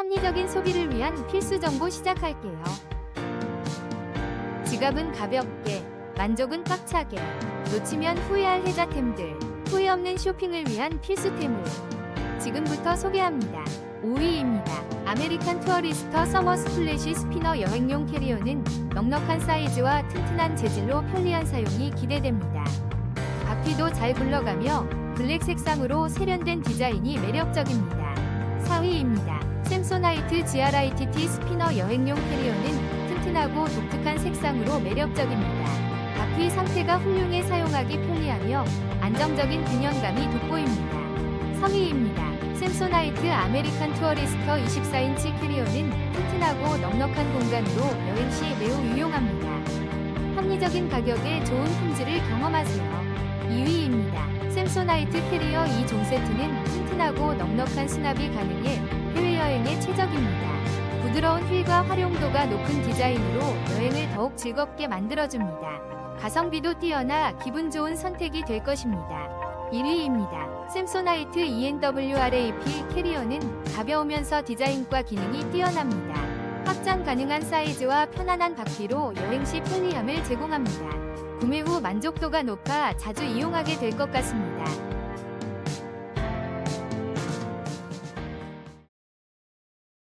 합리적인 소비를 위한 필수 정보 시작할게요. 지갑은 가볍게, 만족은 꽉차게, 놓치면 후회할 혜자템들, 후회 없는 쇼핑을 위한 필수템을 지금부터 소개합니다. 5위입니다. 아메리칸 투어리스터 서머 스플래시 스피너 여행용 캐리어는 넉넉한 사이즈와 튼튼한 재질로 편리한 사용이 기대됩니다. 바퀴도 잘 굴러가며 블랙 색상으로 세련된 디자인이 매력적입니다. 4위입니다. 샘소나이트 GRITT 스피너 여행용 캐리어는 튼튼하고 독특한 색상으로 매력적입니다. 바퀴 상태가 훌륭해 사용하기 편리하며 안정적인 균형감이 돋보입니다. 3위입니다. 샘소나이트 아메리칸 투어리스터 24인치 캐리어는 튼튼하고 넉넉한 공간으로 여행 시 매우 유용합니다. 합리적인 가격에 좋은 품질을 경험하세요. 2위입니다. 샘소나이트 캐리어 2종 세트는 튼튼하고 넉넉한 수납이 가능해 해외여행에 최적입니다. 부드러운 휠과 활용도가 높은 디자인으로 여행을 더욱 즐겁게 만들어줍니다. 가성비도 뛰어나 기분 좋은 선택이 될 것입니다. 1위입니다. 샘소나이트 E ENWRAP 캐리어는 가벼우면서 디자인과 기능이 뛰어납니다. 확장 가능한 사이즈와 편안한 바퀴로 여행 시 편리함을 제공합니다. 구매 후 만족도가 높아 자주 이용하게 될 것 같습니다.